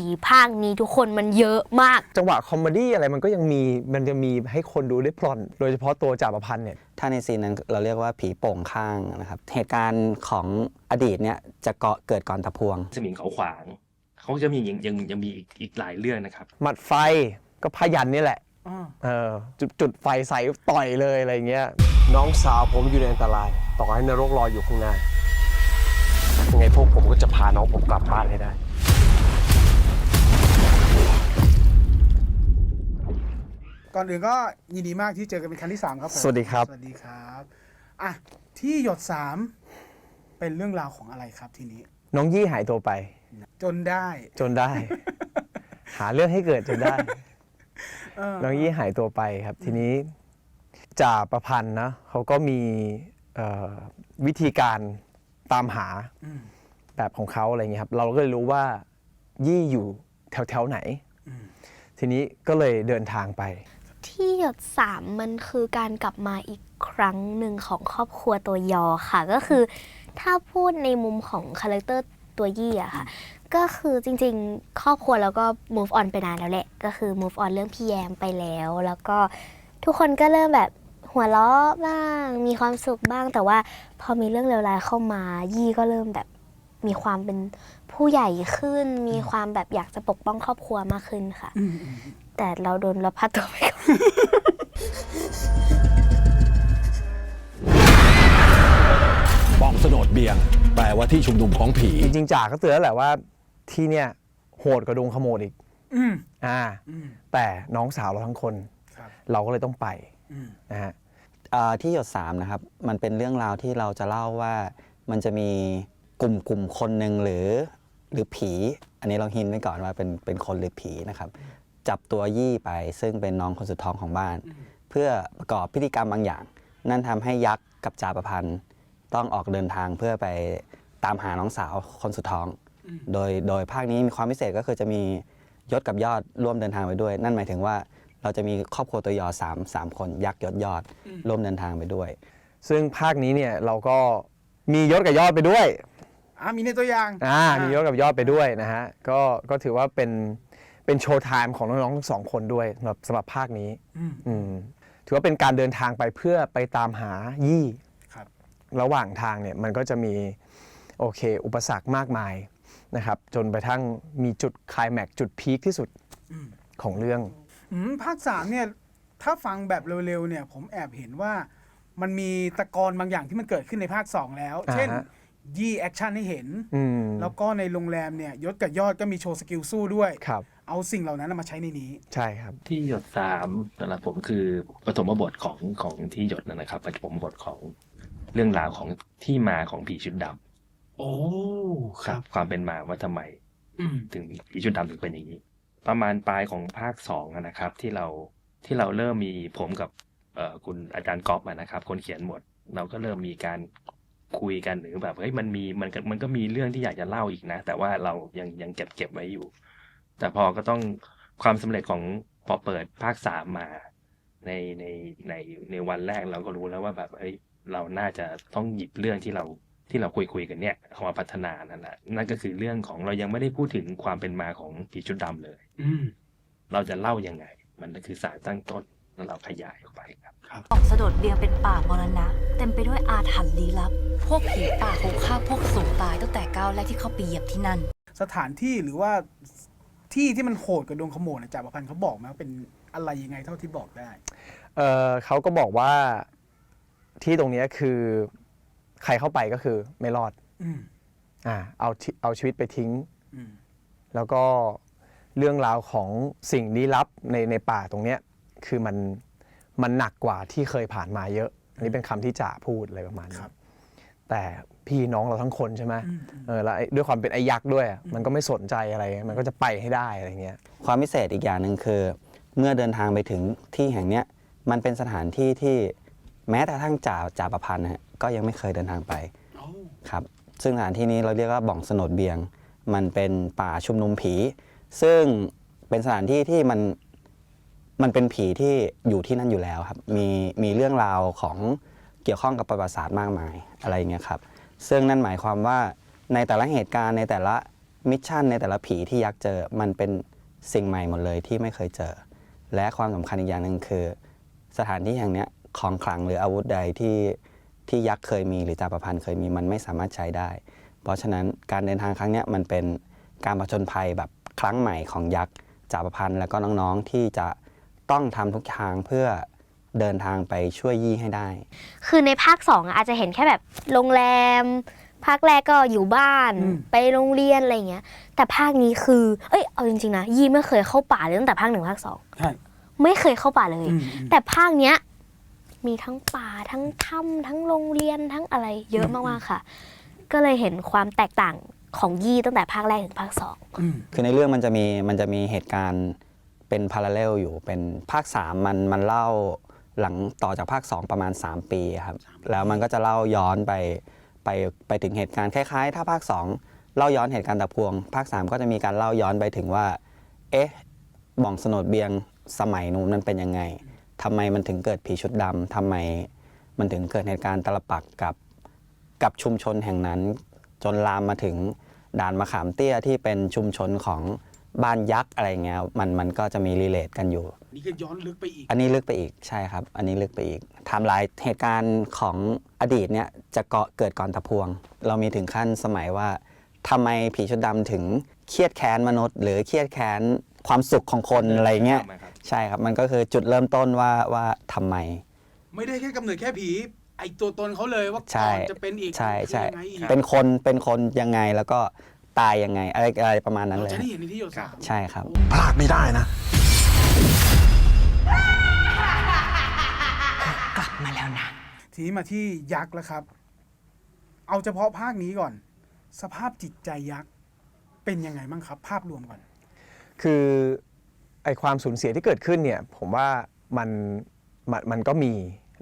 ผีภาคนี้ทุกคนมันเยอะมาก จังหวะคอมเมดี้อะไรมันก็ยังมีมันจะมีให้คนดูได้พลอน โดยเฉพาะตัวจ่าประพันธ์เนี่ย ถ้าในซีนนั้นเราเรียกว่าผีโป่งข้างนะครับ เหตุการณ์ของอดีตเนี่ยจะเกาะเกิดก่อนตะพวง สมิงเขาขวาง เขาจะมียังยังยังมีอีกอีกหลายเรื่องนะครับ หมัดไฟก็พยันนี่แหละอ่าเออจุดจุดไฟใส่ต่อยเลยอะไรเงี้ย น้องสาวผมอยู่ในอันตราย ต่อให้นรกรออยู่ข้างหน้ายังไงพวกผมก็จะพาน้องผมกลับบ้านให้ได้ ก่อนอื่นก็ยินดีมากที่เจอกันเป็นครั้งที่3ครับผมสวัสดีครับ สวัสดีครับอะที่หยด3เป็นเรื่องราวของอะไรครับทีนี้ น้องยี่หายตัวไป จนได้ จนได้ หาเรื่องให้เกิดจนได้ เออ น้องยี่หายตัวไปครับ ทีนี้จ่าประพันธ์นะเขาก็มีเอ่อวิธีการตามหาอืม แบบของเขาอะไรเงี้ยครับ เราก็เลยรู้ว่ายี่อยู่แถวแถวๆไหน อืม ทีนี้ก็เลยเดินทางไป ที่หยดสามมันคือการกลับมาอีกครั้งหนึ่งของครอบครัวตัวยอค่ะ ก็คือถ้าพูดในมุมของคาแรคเตอร์ตัวยี่อะค่ะ ก็คือจริงๆ ครอบครัวแล้วก็ move on ไปนานแล้วแหละ ก็คือ move on เรื่องพี่แยมไปแล้ว แล้วก็ทุกคนก็เริ่มแบบหัวเราะบ้าง มีความสุขบ้างแต่ว่าพอมีเรื่องเลวร้ายเข้ามายี่ก็เริ่มแบบ มีความเป็นผู้ใหญ่ขึ้น มีความแบบอยากจะปกป้องครอบครัวมากขึ้นค่ะอืมอืมแต่เราโดนละพัดตัวไปก่อนบ้องสนดเบียง แปลว่าที่ชุมนุมของผี จริงๆจ่าก็เตือนแล้วแหละว่าที่เนี่ยโหดกว่าดงขโมดอีกอืมอ่า อืม แต่น้องสาวเราทั้งคน ครับ เราก็เลยต้องไปอืม นะฮะอ่าที่หยดสามนะครับ มันเป็นเรื่องราวที่เราจะเล่าว่ามันจะมี กลุ่มกลุ่มคนหนึ่งหรือหรือผี อันนี้เราหินไว้ก่อนว่าเป็นเป็นคนหรือผีนะครับ จับตัวยี่ไปซึ่งเป็นน้องคนสุดท้องของบ้าน เพื่อประกอบพิธีกรรมบางอย่าง นั่นทำให้ยักษ์กับจ่าประพันธ์ต้องออกเดินทางเพื่อไปตามหาน้องสาวคนสุดท้อง โดยโดยภาคนี้มีความพิเศษก็คือจะมียศกับยอดร่วมเดินทางไปด้วย นั่นหมายถึงว่าเราจะมีครอบครัวตัวยอสามสามคนยักษ์ยศยอดร่วมเดินทางไปด้วย ซึ่งภาคนี้เนี่ยเราก็มียศกับยอดไปด้วย อะมีในตัวอย่างอ่ามียศกับยอดไปด้วยนะฮะก็ก็ถือว่าเป็นเป็นโชว์ไทม์ของน้องๆทั้งสองคนด้วยสำหรับสำหรับภาคนี้อืมอืมถือว่าเป็นการเดินทางไปเพื่อไปตามหายี่ครับ ระหว่างทางเนี่ยมันก็จะมีโอเค อุปสรรคมากมายนะครับ จนไปทั้งมีจุดไคลแม็กซ์จุดพีคที่สุดอืมของเรื่องอืมภาคสามเนี่ยถ้าฟังแบบเร็วๆเนี่ย ผมแอบเห็นว่ามันมีตะกอนบางอย่างที่มันเกิดขึ้นในภาคสองแล้วอ่าฮะเช่น ยี่แอคชั่นให้เห็น อืมแล้วก็ในโรงแรมเนี่ยยศกับยอดก็มีโชว์สกิลสู้ด้วย ครับเอาสิ่งเหล่านั้นมาใช้ในนี้ ใช่ครับ ที่หยดสามสำหรับผมคือปฐมบทของของที่หยดนั่นนะครับปฐมบทของเรื่องราวของที่มาของผีชุดดำโอ้ครับ ความเป็นมาว่าทำไม อืม ถึงผีชุดดำถึงเป็นอย่างนี้ ประมาณปลายของภาคสองอะนะครับ ที่เราที่เราเริ่มมีผมกับเอ่อคุณอาจารย์ก๊อฟอะนะครับ คนเขียนบทเราก็เริ่มมีการ คุยกันหรือแบบเฮ้ยมันมีมันก็มันก็มีเรื่องที่อยากจะเล่าอีกนะ แต่ว่าเรายังยังเก็บเก็บไว้อยู่ แต่พอก็ต้องความสำเร็จของพอเปิดภาคสามมา ในในในในวันแรกเราก็รู้แล้วว่าแบบเฮ้ยเราน่าจะต้องหยิบเรื่องที่เราที่เราคุยคุยกันเนี่ยเอามาพัฒนานั่นแหละนั่นก็คือเรื่องของเรายังไม่ได้พูดถึงความเป็นมาของผีชุดดำเลย อืมเราจะเล่ายังไง มันก็คือสารตั้งต้นแล้ว เราขยายออกไปครับป่องสะโดดเบียงเป็นป่ามรณะ เต็มไปด้วยอาถรรพ์ลี้ลับ พวกผีป่าคงฆ่าพวกสูงตายตั้งแต่ก้าวแรกที่เข้าไปเหยียบที่นั่น สถานที่หรือว่าที่ที่มันโหดกับดวงขโมยนะจ่าประพันธ์เขาบอกไหมว่าเป็นอะไรยังไงเท่าที่บอกได้ เออเขาก็บอกว่าที่ตรงเนี้ยคือใครเข้าไปก็คือไม่รอดอืมอ่าเอาที่เอาชีวิตไปทิ้ง อืมแล้วก็เรื่องราวของสิ่งลี้ลับในในป่าตรงเนี้ย คือมันมันหนักกว่าที่เคยผ่านมาเยอะอันนี้เป็นคำที่จ่าพูดอะไรประมาณนี้ครับแต่พี่น้องเราทั้งคนใช่ไหมอืมเออแล้วไอ้ด้วยความเป็นไอ้ยักษ์ด้วยอะมันก็ไม่สนใจอะไร มันก็จะไปให้ได้อะไรเงี้ย ความพิเศษอีกอย่างหนึ่งคือ เมื่อเดินทางไปถึงที่แห่งเนี้ยมันเป็นสถานที่ที่แม้แต่ทั้งจ่าจ่าประพันธ์นะฮะก็ยังไม่เคยเดินทางไปครับซึ่งสถานที่นี้เราเรียกว่าบ่องสนดเบียง มันเป็นป่าชุมนุมผี ซึ่งเป็นสถานที่ที่มัน มันเป็นผีที่อยู่ที่นั่นอยู่แล้วครับ มีมีเรื่องราวของเกี่ยวข้องกับประวัติศาสตร์มากมายอะไรเงี้ยครับ ซึ่งนั่นหมายความว่าในแต่ละเหตุการณ์ในแต่ละมิชชั่นในแต่ละผีที่ยักษ์เจอ มันเป็นสิ่งใหม่หมดเลยที่ไม่เคยเจอ และความสำคัญอีกอย่างหนึ่งคือ สถานที่แห่งนี้ของขลังหรืออาวุธใดที่ที่ยักษ์เคยมีหรือจ่าประพันธ์เคยมีมันไม่สามารถใช้ได้ เพราะฉะนั้นการเดินทางครั้งนี้มันเป็นการผจญภัยแบบครั้งใหม่ของยักษ์จ่าประพันธ์แล้วก็น้องๆที่จะ ต้องทำทุกทางเพื่อเดินทางไปช่วยยี่ให้ได้ คือในภาคสองอะอาจจะเห็นแค่แบบโรงแรม ภาคแรกก็อยู่บ้านอืม ไปโรงเรียนอะไรเงี้ย แต่ภาคนี้คือ เอ้ยเอาจริงๆนะยี่ไม่เคยเข้าป่าเลยตั้งแต่ภาคหนึ่งภาคสองใช่ไม่เคยเข้าป่าเลยอืมอืมแต่ภาคเนี้ยมีทั้งป่าทั้งถ้ำทั้งโรงเรียนทั้งอะไรเยอะมากๆค่ะ ก็เลยเห็นความแตกต่างของยี่ตั้งแต่ภาคแรกถึงภาคสอง อืม คือในเรื่องมันจะมีมันจะมีเหตุการณ์ เป็นพาราเลลอยู่เป็นภาค 3 มันมันเล่าหลังต่อจากภาค 2 ประมาณ 3 ปีครับแล้วมันก็จะเล่าย้อนไปไปไปถึงเหตุการณ์คล้ายๆ ถ้าภาค 2 เล่าย้อนเหตุการณ์ตะพวง ภาค 3 ก็จะมีการเล่าย้อนไปถึงว่า เอ๊ะบ่องสนดเบียงสมัยนู้นมันเป็นยังไงทำไมมันถึงเกิดผีชุดดำทำไมมันถึงเกิดเหตุการณ์ตลปักกับกับชุมชนแห่งนั้น จนลามมาถึงด่านมะขามเตี้ยที่เป็นชุมชนของ บ้านยักษ์อะไรเงี้ยมันมันก็จะมีรีเลทกันอยู่ นี่ก็ย้อนลึกไปอีก อันนี้ลึกไปอีกใช่ครับ อันนี้ลึกไปอีกไทม์ไลน์เหตุการณ์ของอดีตเนี่ยจะเกาะเกิดก่อนตะพวง เรามีถึงขั้นสมัยว่าทำไมผีชุดดำถึงเครียดแค้นมนุษย์ หรือเครียดแค้นความสุขของคนอะไรเงี้ยใช่ไหมครับ ใช่ครับ มันก็คือจุดเริ่มต้นว่าว่าทำไม ไม่ได้แค่กำเนิดแค่ผี ไอตัวตนเขาเลยว่าใช่ ก่อนจะเป็นอีกใช่ใช่คือยังไงอีกเป็นคนเป็นคนยังไงแล้วก็ ตายยังไงอะไรอะไรประมาณนั้นเราเลยจะได้เห็นในที่โยสามใช่ครับ พลาดไม่ได้นะ ทีนี้มาที่ยักษ์แล้วครับ เอาเฉพาะภาคนี้ก่อน สภาพจิตใจยักษ์เป็นยังไงบ้างครับ ภาพรวมก่อน คือไอความสูญเสียที่เกิดขึ้นเนี่ยผมว่ามันมันมันก็มี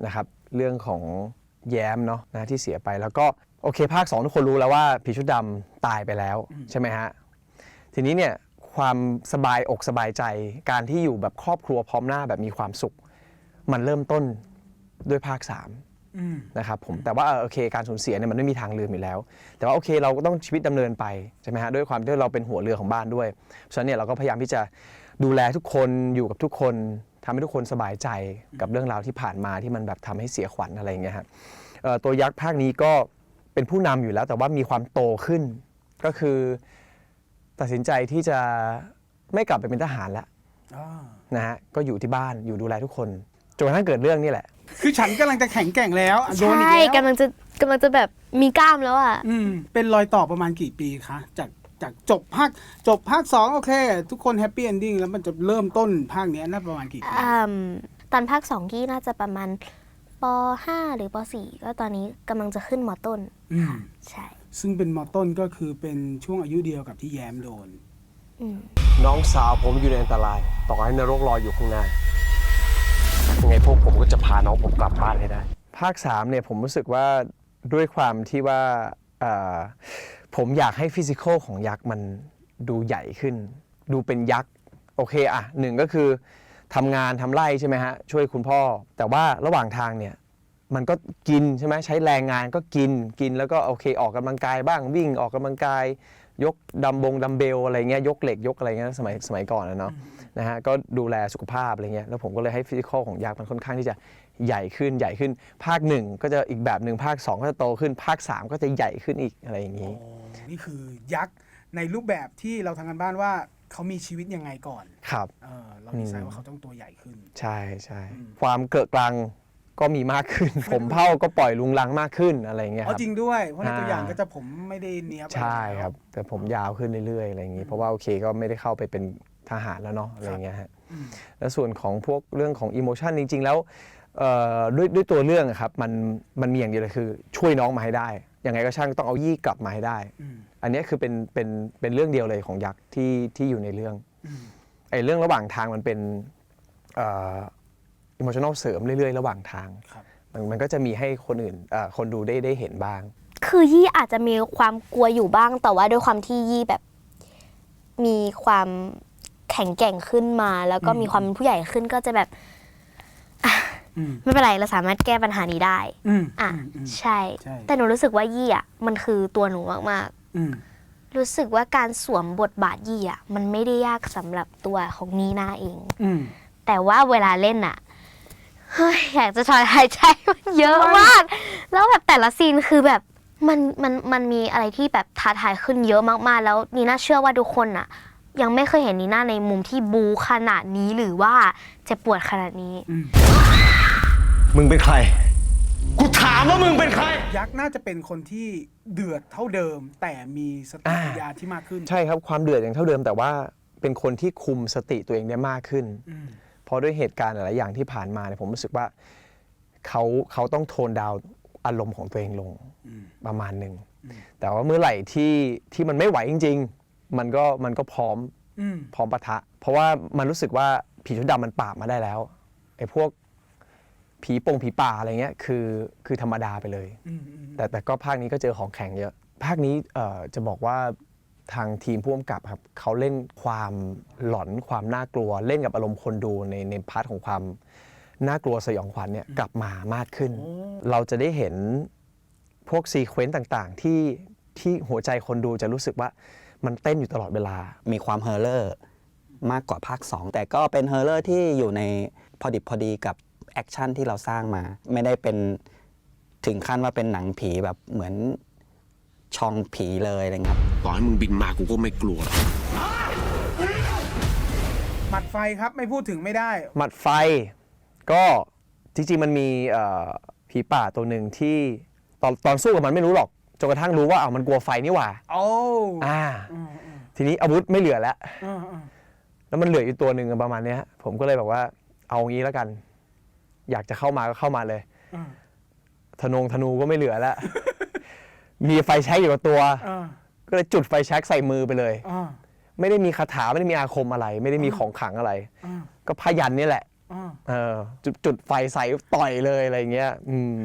นะครับเรื่องของแย้มเนาะนะที่เสียไปแล้วก็โอเคภาค 2 ทุกคนรู้แล้วว่าผีชุดดำ ตายไปแล้วใช่ไหมฮะทีนี้เนี่ยความสบายอกสบายใจ การที่อยู่แบบครอบครัวพร้อมหน้าแบบมีความสุข มันเริ่มต้นด้วยภาค3อืมนะครับผมแต่ว่าเออโอเคการสูญเสียเนี่ยมันไม่มีทางลืมอยู่แล้ว แต่ว่าโอเคเราก็ต้องชีวิตดำเนินไปใช่ไหมฮะด้วยความที่เราเป็นหัวเรือของบ้านด้วยเพราะฉะนั้นเนี่ยเราก็พยายามที่จะดูแลทุกคนอยู่กับทุกคนทำให้ทุกคนสบายใจกับเรื่องราวที่ผ่านมาที่มันแบบทำให้เสียขวัญอะไรอย่างเงี้ยฮะเอ่อตัวยักษ์ภาคนี้ก็เป็นผู้นำอยู่แล้วแต่ว่ามีความโตขึ้น ก็คือตัดสินใจที่จะไม่กลับไปเป็นทหารแล้วอ่านะฮะก็อยู่ที่บ้านอยู่ดูแลทุกคนจนกระทั่งเกิดเรื่องนี่แหละ คือฉันกำลังจะแข็งแกร่งแล้วอะโดนอีกใช่แล้วกำลังจะกำลังจะแบบมีกล้ามแล้วอะอืมเป็นรอยต่อประมาณกี่ปีคะจากจากจบภาคจบภาคสองโอเค ทุกคนแฮปปี้เอนดิ้งแล้วมันจะเริ่มต้นภาคเนี้ยน่าประมาณกี่ปีอืมตอนภาคสองที่น่าจะประมาณป .5 หรือป .4 ก็ตอนนี้กำลังจะขึ้นมต้นอืมใช่ ซึ่งเป็นมอต้นก็คือเป็นช่วงอายุเดียวกับที่แย้มโดนอืมน้องสาวผมอยู่ในอันตราย ต่อให้นรกรออยู่ข้างหน้ายังไงพวกผมก็จะพาน้องผมกลับบ้านให้ได้ ภาค3เนี่ยผมรู้สึกว่าด้วยความที่ว่าเอ่อผมอยากให้ฟิสิกอลของยักษ์มันดูใหญ่ขึ้น ดูเป็นยักษ์ โอเคอะหนึ่งก็คือทำงานทำไร่ใช่ไหมฮะ ช่วยคุณพ่อ แต่ว่าระหว่างทางเนี่ย มันก็กินใช่ไหมใช้แรงงานก็กินกินแล้วก็โอเคออกกำลังกายบ้างวิ่งออกกำลังกาย ยกดัมบงดัมเบลอะไรเงี้ยยกเหล็กยกอะไรเงี้ยสมัยสมัยก่อนนะเนาะนะฮะก็ดูแลสุขภาพอะไรเงี้ยแล้วผมก็เลยให้ฟิสิกอลของยักษ์มันค่อนข้างที่จะใหญ่ขึ้นใหญ่ขึ้น ภาคหนึ่งก็จะอีกแบบหนึ่งภาค 2 ก็จะโตขึ้นภาค 3 ก็จะใหญ่ขึ้นอีกอะไรอย่างนี้นี่คือยักษ์ในรูปแบบที่เราทำกันบ้านว่าเขามีชีวิตยังไงก่อน ครับเออเราดีไซน์ว่าเขาต้องตัวใหญ่ขึ้น ใช่ใช่อืมความเกอะกลัง ก็มีมากขึ้น ผมเผ่าก็ปล่อยลุงลังมากขึ้นอะไรอย่างเงี้ยคเพรับราะจริงด้วย เพราะในตัวอย่างอ่าก็จะผมไม่ได้เนี้ยบใช่แล้วครับ แต่ผมยาวขึ้นเรื่อยๆอะไรอย่างนี้ เพราะว่าโอเคก็ไม่ได้เข้าไปเป็นทหารแล้วเนาะอะไรอย่างเงี้ยฮะอืมแล้วส่วนของพวกเรื่องของอิโมชันจริง ๆ แล้วเอ่อด้วยด้วยตัวเรื่องอะครับมันมันมีอย่างเดียวเลยคือช่วยน้องมาให้ได้ยังไงก็ช่างต้องเอายี่กลับมาให้ได้ อืมอันเนี้ยคือเป็นเป็นเป็นเรื่องเดียวเลยของยักษ์ที่ที่อยู่ในเรื่องอืมไอ้เรื่องระหว่างทางมันเป็นเอิ โมชันอลเสริมเรื่อยๆ ระหว่างทางครับมันมันก็จะมีให้คนอื่นเอ่อคนดูได้ได้เห็นบ้าง คือยี่อาจจะมีความกลัวอยู่บ้าง แต่ว่าด้วยความที่ยี่แบบ มีความแข็งแกร่งขึ้นมา แล้วก็อืมมีความเป็นผู้ใหญ่ขึ้นก็จะแบบอืมไม่เป็นไรเราสามารถแก้ปัญหานี้ได้อืมอะอืมอืมใช่ใช่ แต่หนูรู้สึกว่ายี่อะมันคือตัวหนูมากอืมรู้สึกว่าการสวมบทบาทยี่อะมันไม่ได้ยากสำหรับตัวของนีนาเองอืมแต่ว่าเวลาเล่นอะ เฮ้ยอยากจะถอนหายใจมันเยอะมาก แล้วแบบแต่ละซีนคือแบบมันมันมันมีอะไรที่แบบท้าทายขึ้นเยอะมากๆ แล้วนีน่าเชื่อว่าทุกคนอะยังไม่เคยเห็นนีน่าในมุมที่บูขนาดนี้หรือว่าเจ็บปวดขนาดนี้ มึงเป็นใคร กูถามว่ามึงเป็นใคร ยักษ์น่าจะเป็นคนที่เดือดเท่าเดิม แต่มีสติปัญญาที่มากขึ้น ใช่ครับความเดือดอย่างเท่าเดิม แต่ว่าเป็นคนที่คุมสติตัวเองได้มากขึ้น อืม เพราะด้วยเหตุการณ์หลายๆอย่างที่ผ่านมาเนี่ยผมรู้สึกว่าเขาเขาต้องโทนดาวน์อารมณ์ของตัวเองลงอืมประมาณหนึ่งอืมแต่ว่าเมื่อไหร่ที่ที่มันไม่ไหวจริง ๆ มันก็มันก็พร้อมอืมพร้อมปะทะ เพราะว่ามันรู้สึกว่าผีชุดดำมันปราบมาได้แล้วไอ้พวกผีปงผีป่าอะไรเงี้ยคือคือธรรมดาไปเลยอืมอืมแต่แต่ก็ภาคนี้ก็เจอของแข็งเยอะ ภาคนี้เอ่อจะบอกว่า ทางทีมผู้กำกับครับเขาเล่นความหลอนความน่ากลัว เล่นกับอารมณ์คนดูในในพาร์ทของความน่ากลัวสยองขวัญเนี่ยกลับมามากขึ้น เราจะได้เห็นพวกซีเควนต์ต่างๆ ที่ที่หัวใจคนดูจะรู้สึกว่ามันเต้นอยู่ตลอดเวลา มีความเฮอร์เลอร์มากกว่าภาค 2 แต่ก็เป็นเฮอร์เลอร์ที่อยู่ในพอดิบพอดีกับแอคชั่นที่เราสร้างมา ไม่ได้เป็นถึงขั้นว่าเป็นหนังผีแบบเหมือน ช่องผีเลยอะไรเงี้ยครับต่อให้มึงบินมากูก็ไม่กลัว หมัดไฟครับไม่พูดถึงไม่ได้ หมัดไฟก็จริงๆมันมีเอ่อผีป่าตัวหนึ่งที่ตอนตอนสู้กับมันไม่รู้หรอกจนกระทั่งรู้ว่าเอาวมันกลัวไฟนี่หว่าโอ้อ่าอืมอืมทีนี้อาวุธไม่เหลือแล้ว อืมอืมแล้วมันเหลืออยู่ตัวหนึ่งประมาณเนี้ยผมก็เลยแบบว่าเอางี้แล้วกัน อยากจะเข้ามาก็เข้ามาเลย อืมธนงธนูก็ไม่เหลือแล้ว มีไฟแช็กอยู่กับตัว อ่าก็เลยจุดไฟแช็กใส่มือไปเลย อ่าไม่ได้มีคาถาไม่ได้มีอาคมอะไร ไม่ได้มีของขลังอะไร อ่าก็พยันนี่แหละ อ่าเออจุดจุดไฟใส่ต่อยเลยอะไรเงี้ย อืม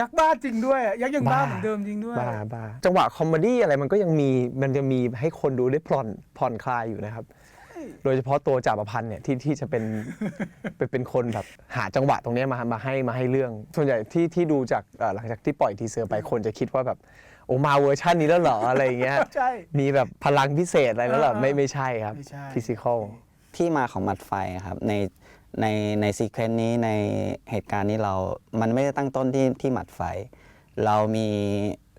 ยักษ์บ้าจริงด้วยอะยักษ์ยังบ้าบ้า เหมือนเดิมจริงด้วย บ้าบ้าจังหวะคอมเมดี้อะไรมันก็ยังมีมันจะมีให้คนดูได้ผ่อนผ่อนคลายอยู่นะครับ โดยเฉพาะตัวจ่าประพันธ์เนี่ยที่ที่จะเป็น เป็นเป็นคนแบบหาจังหวะตรงเนี้ยมามาให้มาให้เรื่อง ส่วนใหญ่ที่ที่ดูจากเอ่อหลังจากที่ปล่อยทีเซอร์ไปคนจะคิดว่าแบบ โอ้มาเวอร์ชันนี้แล้วเหรออะไรเงี้ยใช่ มีแบบพลังพิเศษอะไรแล้วเหรอเออไม่ไม่ใช่ครับไม่ใช่ ฟิสิกอล ที่มาของหมัดไฟครับในในในซีเควนต์นี้ในเหตุการณ์นี้เรา มันไม่ได้ตั้งต้นที่ที่หมัดไฟ เรามี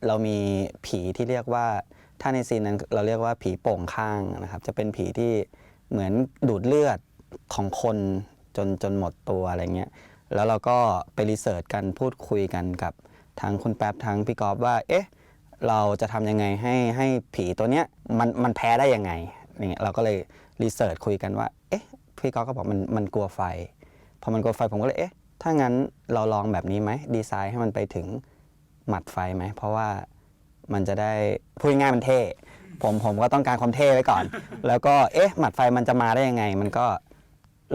เรามีผีที่เรียกว่า ถ้าในซีนนั้นเราเรียกว่าผีโป่งข้างนะครับ จะเป็นผีที่เหมือนดูดเลือดของคนจนจนหมดตัวอะไรเงี้ย แล้วเราก็ไปรีเสิร์ชกันพูดคุยกันกับทางคุณแป๊บทางพี่กอฟว่า เอ๊ะ เราจะทำยังไงให้ให้ผีตัวเนี้ยมันมันแพ้ได้ยังไงเนี่ยเราก็เลยรีเสิร์ชคุยกันว่า เอ๊ะพี่กอฟก็บอกมันมันกลัวไฟ พอมันกลัวไฟผมก็เลยเอ๊ะถ้างั้นเราลองแบบนี้ไหมดีไซน์ให้มันไปถึงหมัดไฟไหม เพราะว่ามันจะได้พูดง่ายมันเท่ ผมผมก็ต้องการความเท่ไว้ก่อน แล้วก็เอ๊ะหมัดไฟมันจะมาได้ยังไง มันก็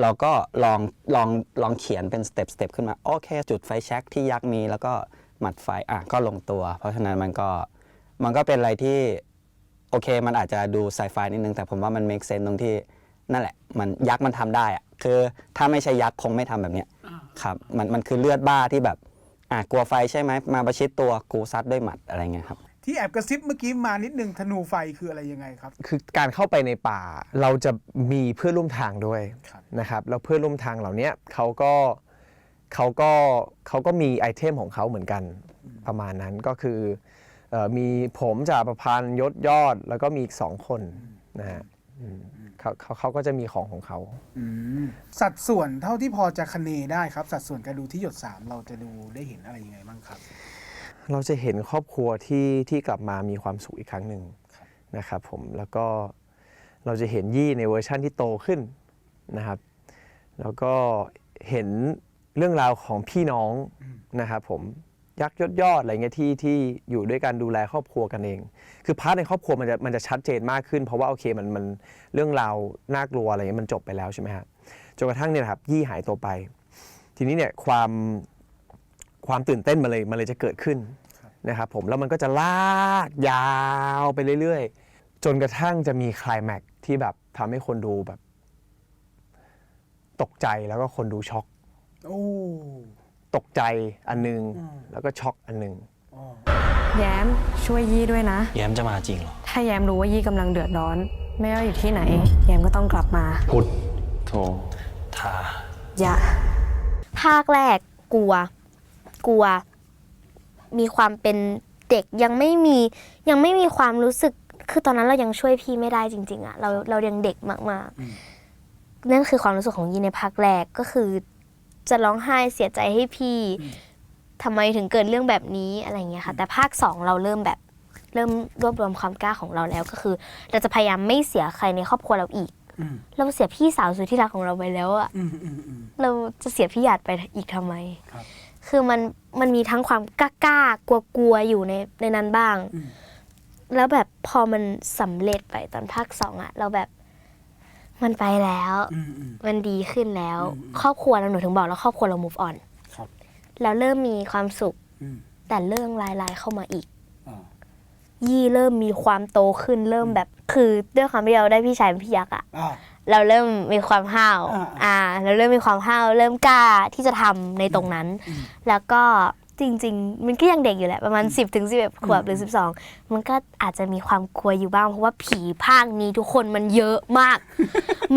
เราก็ลองลองลองเขียนเป็นสเต็ปสเต็ปขึ้นมาโอเค จุดไฟแช็กที่ยักษ์มีแล้วก็หมัดไฟอะก็ลงตัว เพราะฉะนั้นมันก็ มันก็เป็นอะไรที่โอเค มันอาจจะดูไซไฟนิดนึง แต่ผมว่ามัน make sense ตรงที่นั่นแหละ มันยักษ์มันทำได้อะคือถ้าไม่ใช่ยักษ์คงไม่ทำแบบเนี้ยครับมันมันคือเลือดบ้าที่แบบอะกลัวไฟใช่ไหมมาประชิดตัวกูซัดด้วยหมัดอะไรเงี้ยครับ ที่แอบกระซิบเมื่อกี้มานิดนึงธนูไฟคืออะไรยังไงครับ คือการเข้าไปในป่าเราจะมีเพื่อนร่วมทางด้วยครับ นะครับแล้วเพื่อนร่วมทางเหล่าเนี้ยเขาก็เขาก็เขาก็มีไอเทมของเขาเหมือนกันประมาณนั้นก็คือเอ่อ มีผมจ่าประพันธ์ยศยอด แล้วก็มีอีกสองคนนะฮะอืมเขาเขาเขาก็จะมีของของเขาอืมสัดส่วนเท่าที่พอจะคะเนได้ครับ สัดส่วนการดูที่หยดสามเราจะดูได้เห็นอะไรยังไงบ้างครับ เราจะเห็นครอบครัวที่ที่กลับมามีความสุขอีกครั้งหนึ่งนะครับผมแล้วก็เราจะเห็นยี่ในเวอร์ชั่นที่โตขึ้นนะครับ แล้วก็เห็นเรื่องราวของพี่น้องนะครับผม ยักษ์ยศยอดอะไรเงี้ยที่ที่อยู่ด้วยกันดูแลครอบครัวกันเอง คือพาร์ทในครอบครัวมันจะมันจะชัดเจนมากขึ้น เพราะว่าโอเคมันมันเรื่องราวน่ากลัวอะไรเงี้ยมันจบไปแล้วใช่ไหมฮะจนกระทั่งเนี่ยครับยี่หายตัวไป ทีนี้เนี่ยความความตื่นเต้นมาเลยมันเลยจะเกิดขึ้นนะครับผมแล้วมันก็จะลากยาวไปเรื่อยๆ จนกระทั่งจะมีคลายแม็กซ์ที่แบบทำให้คนดูแบบ ตกใจแล้วก็คนดูช็อกโอ้ ตกใจอันหนึงอืมแล้วก็ช็อกอันหนึงอ๋อแย้มช่วยยี่ด้วยนะ แย้มจะมาจริงเหรอ ถ้ถ้าแยมรู้ว่ายี่กำลังเดือดร้อน ไม่ว่าอยู่ที่ไหน แยมก็ต้องกลับมา พุทธโททาอย่าภาคแรกกลัว กลัว มีความเป็นเด็กยังไม่มียังไม่มีความรู้สึก คือตอนนั้นเรายังช่วยพี่ไม่ได้จริง ๆอะเราเรายังเด็กมากๆนั่นคือความรู้สึกของยีในภาคแรกก็คือ จะร้องไห้เสียใจให้พี่ทำไมถึงเกิดเรื่องแบบนี้อะไรอย่างเงี้ยค่ะ แต่ภาคสองเราเริ่มแบบเริ่มรวบรวมความกล้าของเราแล้วก็คือ เราจะพยายามไม่เสียใครในครอบครัวเราอีก อืมเราเสียพี่สาวสุดที่รักของเราไปแล้วอะอืมอืมอืม เราจะเสียพี่หยาดไปอีกทำไมครับ คือมันมันมีทั้งความกล้ากล้ากลัวกลัวๆอยู่ในในนั้นบ้าง อืม แล้วแบบพอมันสำเร็จไปตอนภาคสองอะเราแบบ มันไปแล้ว อืมอืม มันดีขึ้นแล้ว อืม ครอบครัวเราหนูถึงบอกแล้วครอบครัวเรา move on ครับแล้วเริ่มมีความสุข อืมแต่เรื่องรายๆเข้ามาอีก อ่ายี่เริ่มมีความโตขึ้นเริ่มแบบคือด้วยความที่เราได้พี่ชายเป็นพี่ยักษ์อะอ่า เราเริ่มมีความห้าวอ่าอ่าเราเริ่มมีความห้าวเริ่มกล้าที่จะทำในตรงนั้น อืม แล้วก็ จริง ๆ มันก็ยังเด็กอยู่แหละ ประมาณ 10ถึง11ขวบหรือ 12 มันก็อาจจะมีความกลัวอยู่บ้าง เพราะว่าผีภาคนี้ทุกคนมันเยอะมาก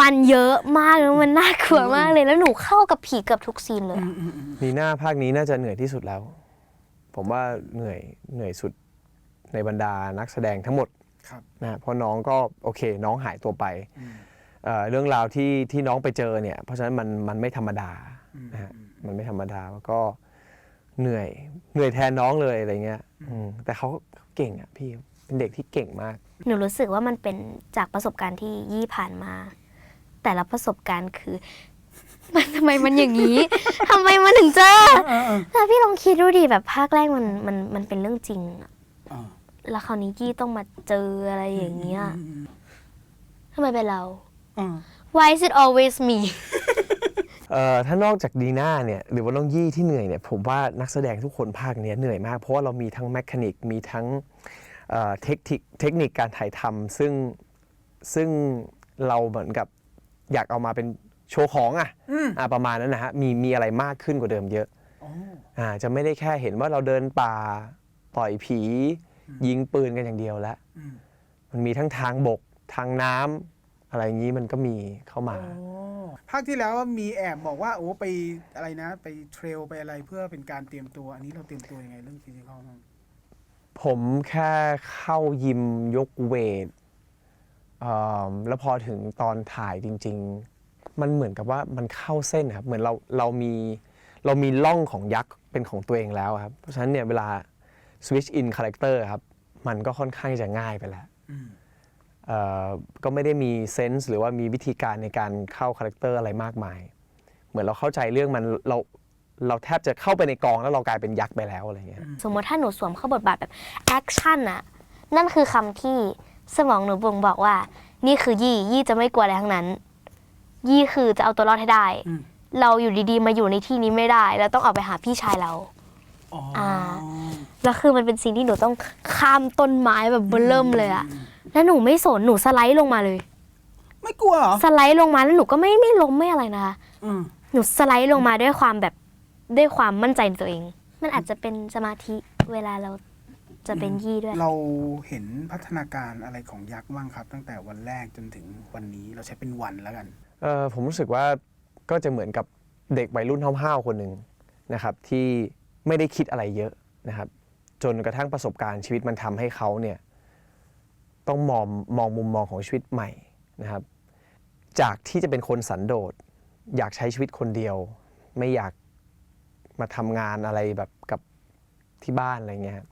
มันเยอะมากแล้วมันน่ากลัวมากเลยแล้วหนูเข้ากับผีเกือบทุกซีนเลยอะนีน่าภาคนี้น่าจะเหนื่อยที่สุดแล้ว ผมว่าเหนื่อยเหนื่อยสุดในบรรดานักแสดงทั้งหมดครับ นะเพราะน้องก็โอเค น้องหายตัวไปเอ่อเรื่องราวที่ที่น้องไปเจอเนี่ย เพราะฉะนั้นมันมันไม่ธรรมดานะฮะมันไม่ธรรมดาแล้วก็ เหนื่อย เหนื่อยแทนน้องเลยอะไรเงี้ยอืมแต่เขาเก่งอะพี่เป็นเด็กที่เก่งมาก หนูรู้สึกว่ามันเป็นจากประสบการณ์ที่ยี่ผ่านมา แต่ละประสบการณ์คือ มันทำไมมันอย่างนี้ ทำไมมันถึงเจอแล้วพี่ลองคิดดูดิแบบภาคแรกมันมันมันเป็นเรื่องจริงอะอ่าแล้วคราวนี้ยี่ต้องมาเจออะไรอย่างเงี้ยทำไมเป็นเราอ่า Why is it always me เอ่อถ้านอกจากดีน่าเนี่ยหรือว่าน้องยี่ที่เหนื่อยเนี่ยผมว่านักแสดงทุกคนภาคเนี้ยเหนื่อยมาก เพราะว่าเรามีทั้งแมคานิกมีทั้งเอ่อเทคนิคเทคนิคการถ่ายทำซึ่งซึ่งเราเหมือนกับอยากเอามาเป็นโชว์ของอะอ่าประมาณนั้นนะฮะมีมีอะไรมากขึ้นกว่าเดิมเยอะอ่าจะไม่ได้แค่เห็นว่าเราเดินป่าต่อยผียิงปืนกันอย่างเดียวแล้ว มันมีทั้งทางบกทางน้ำ อะไรอย่างนี้มันก็มีเข้ามา ภาคที่แล้วมีแอบบอกว่าโอ้ไปอะไรนะ ไปเทรลไปอะไรเพื่อเป็นการเตรียมตัว อันนี้เราเตรียมตัวยังไงเรื่องฟิสิกอลบ้างผมแค่เข้ายิมยกเวทเอิ่มแล้วพอถึงตอนถ่ายจริง ๆ มันเหมือนกับว่ามันเข้าเส้นครับ เหมือนเราเรามีเรามีล่องของยักษ์เป็นของตัวเองแล้วครับ เพราะฉะนั้นเนี่ยเวลา switch in character ครับ มันก็ค่อนข้างจะง่ายไปแล้วเอ่อ ก็ไม่ได้มีเซนส์หรือว่ามีวิธีการในการเข้าคาแรคเตอร์อะไรมากมาย เหมือนเราเข้าใจเรื่องมันเราเราแทบจะเข้าไปในกองแล้วเรากลายเป็นยักษ์ไปแล้วอะไรอย่างเงี้ยสมมติถ้าหนูสวมเข้าบทบาทแบบแอคชั่นอะนั่นคือคำที่สมองหนูบ่งบอกว่า นี่คือยี่ยี่จะไม่กลัวอะไรทั้งนั้น ยี่คือจะเอาตัวรอดให้ได้อืมเราอยู่ดีๆ มาอยู่ในที่นี้ไม่ได้ เราต้องออกไปหาพี่ชายเราอ๋ออ่าแล้วคือมันเป็นซีนที่หนูต้องข้ามต้นไม้แบบเบอร์เริ่มเลยอะ แล้วหนูไม่สนหนูสไลด์ลงมาเลย ไม่กลัวเหรอสไลด์ลงมาแล้วหนูก็ไม่ไม่ล้มไม่อะไรนะคะ อืมหนูสไลด์ลงมาด้วยความแบบด้วยความมั่นใจในตัวเอง มันอาจจะเป็นสมาธิเวลาเราจะเป็นยี่ด้วย เราเห็นพัฒนาการอะไรของยักษ์บ้างครับ ตั้งแต่วันแรกจนถึงวันนี้เราใช้เป็นวันแล้วกัน เอ่อผมรู้สึกว่าก็จะเหมือนกับเด็กวัยรุ่นห้าวๆคนหนึ่งนะครับที่ไม่ได้คิดอะไรเยอะนะครับ จนกระทั่งประสบการณ์ชีวิตมันทำให้เขาเนี่ย ต้องมองมองมุมมองของชีวิตใหม่นะครับ จากที่จะเป็นคนสันโดษ อยากใช้ชีวิตคนเดียว ไม่อยากมาทำงานอะไรแบบกับที่บ้านอะไรเงี้ยครับ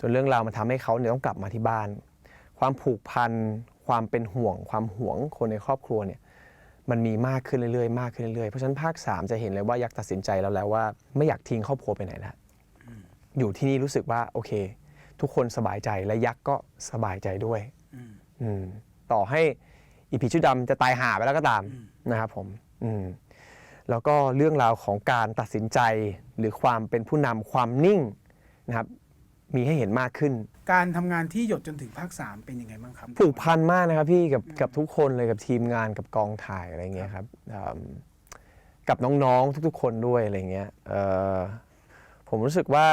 จนเรื่องราวมันทำให้เขาเนี่ยต้องกลับมาที่บ้าน ความผูกพันความเป็นห่วง ความหวงคนในครอบครัวเนี่ยมันมีมากขึ้นเรื่อยๆมากขึ้นเรื่อยๆเพราะฉะนั้นภาค 3 จะเห็นเลยว่ายักษ์ตัดสินใจแล้วแล้วว่า ไม่อยากทิ้งครอบครัวไปไหนแล้วอยู่ที่นี่รู้สึกว่าโอเค ทุกคนสบายใจและยักษ์ก็สบายใจด้วยอืมต่อให้อีผีชุดดำจะตายหาไปแล้วก็ตามนะครับผมอืมแล้วก็เรื่องราวของการตัดสินใจหรือความเป็นผู้นำความนิ่งนะครับมีให้เห็นมากขึ้น การทำงานที่หยดจนถึงภาคสามเป็นยังไงบ้างครับผูกพันมากนะครับพี่กับกับทุกคนเลยกับทีมงานกับกองถ่ายอะไรเงี้ยครับอืมกับน้องๆทุกๆ คนด้วยอะไรเงี้ยเอ่อผมรู้สึกว่า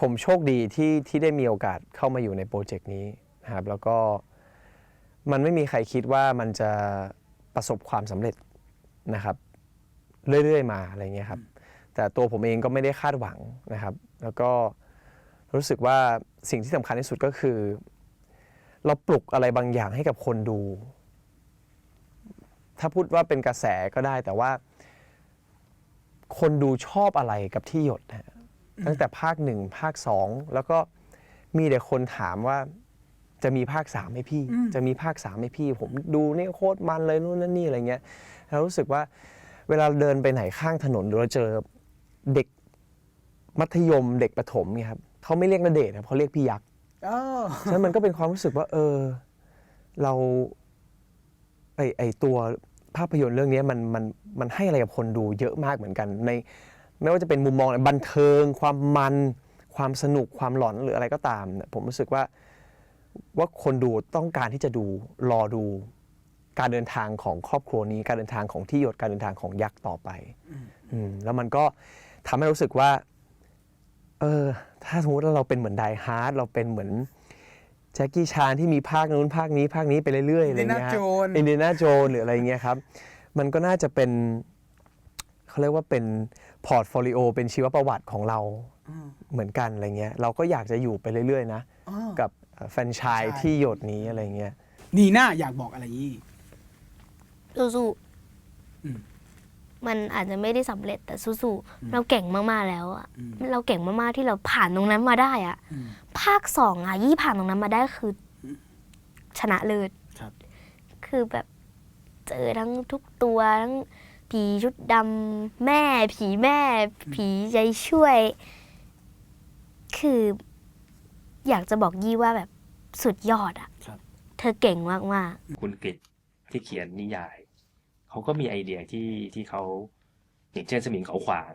ผมโชคดีที่ที่ได้มีโอกาสเข้ามาอยู่ในโปรเจกต์นี้นะครับแล้วก็มันไม่มีใครคิดว่ามันจะประสบความสำเร็จนะครับ เรื่อยๆมาอะไรเงี้ยครับ แต่ตัวผมเองก็ไม่ได้คาดหวังนะครับ แล้วก็รู้สึกว่าสิ่งที่สำคัญที่สุดก็คือ เราปลุกอะไรบางอย่างให้กับคนดู ถ้าพูดว่าเป็นกระแสก็ได้แต่ว่า คนดูชอบอะไรกับที่หยดนะ ตั้งแต่ภาคหนึ่งภาคสองแล้วก็มีแต่คนถามว่าจะมีภาคสามให้พี่ จะมีภาคสามให้พี่ ผมดูเนี่ยโคตรมันเลยนู่นนั่นนี่อะไรเงี้ยแล้วรู้สึกว่าเวลาเดินไปไหนข้างถนนหรือเราเจอเด็กมัธยมเด็กประถมเนี่ยครับเขาไม่เรียกนเดชน์นะเขาเรียกพี่ยักษ์เออฉะนั้นมันก็เป็นความรู้สึกว่า เออ เราไอไอตัวภาพยนตร์เรื่องนี้มันมันมันให้อะไรกับคนดูเยอะมากเหมือนกันใน ไม่ว่าจะเป็นมุมมองบันเทิง ความมัน ความสนุกความหลอนหรืออะไรก็ตามเนี่ยผมรู้สึกว่าว่าคนดูต้องการที่จะดูรอดูการเดินทางของครอบครัวนี้ การเดินทางของที่หยดการเดินทางของยักษ์ต่อไปอืมแล้วมันก็ทำให้รู้สึกว่า เออ ถ้าสมมติว่าเราเป็นเหมือนไดฮาร์ดเราเป็นเหมือนแจ็คกี้ชานที่มีภาคนู้นภาคนี้ภาคนี้ไปเรื่อยๆอะไรเงี้ย Indiana Jones อินเดียนาโจนหรืออะไรเงี้ยครับ มันก็น่าจะเป็นเขาเรียกว่าเป็น พอร์ตโฟลิโอเป็นชีวประวัติของเราเหมือนกันอะไรเงี้ยเราก็อยากจะอยู่ไปเรื่อยๆนะอ้อกับเอ่อแฟรนไชายใช่ที่หยดนี้อะไรเงี้ยนีน่าอยากบอกอะไรยี่ สู้อืมๆมันอาจจะไม่ได้สำเร็จแต่สู้ๆเราเก่งมากๆแล้วอะอืม เราเก่งมากๆที่เราผ่านตรงนั้นมาได้อะอืม ภาคสองอะยี่ผ่านตรงนั้นมาได้คืออชนะเลิศครับ คือแบบเจอทั้งทุกตัวทั้ง ผีชุดดำแม่ ผีแม่ ผีใจช่วย คือ อยากจะบอกยี่ว่าแบบสุดยอดอะครับ เธอเก่งมากๆคุณกฤษที่เขียนนิยาย เขาก็มีไอเดียที่ที่เขาอย่างเช่นสมิงเขาขวาง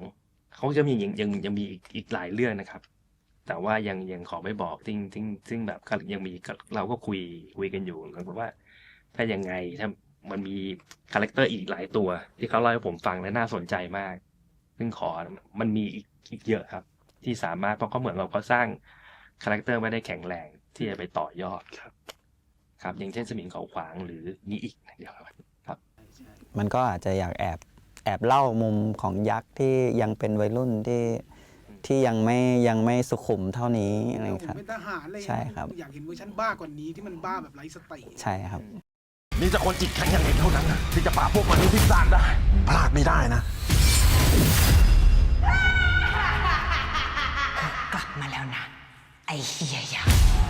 เขาจะมียังยังยังมีอีกอีกหลายเรื่องนะครับ แต่ว่ายังยังขอไม่บอกซึ่งซึ่งซึ่งแบบก็ยังมีเราก็คุยคุยกันอยู่เหมือนกับว่า ถ้ายังไงถ้า มันมีคาแรคเตอร์อีกหลายตัว ที่เขาเล่าให้ผมฟังและน่าสนใจมาก ซึ่งขอมันมีอีกอีกเยอะครับ ที่สามารถเพราะเขาเหมือนเราก็สร้างคาแรคเตอร์ไม่ได้แข็งแรงที่จะไปต่อยอดครับ ครับ อย่างเช่นสมิงเขาขวางหรือนี่อีกเดียวครับครับ มันก็อาจจะอยากแอบแอบเล่ามุมของยักษ์ที่ยังเป็นวัยรุ่นที่ที่ยังไม่ยังไม่สุขุมเท่านี้อะไรผมครับเป็นทหารเลยใช่ครับ อยากเห็นเวอร์ชันบ้ากว่านี้ที่มันบ้าแบบไร้สติใช่ครับ มีแต่คนจิตแข็งอย่างเด็กเท่านั้นนะที่จะปราบพวกมนุษย์ที่สร้างได้ พลาดไม่ได้นะ กลับมาแล้วนะ ไอเฮียยักษ์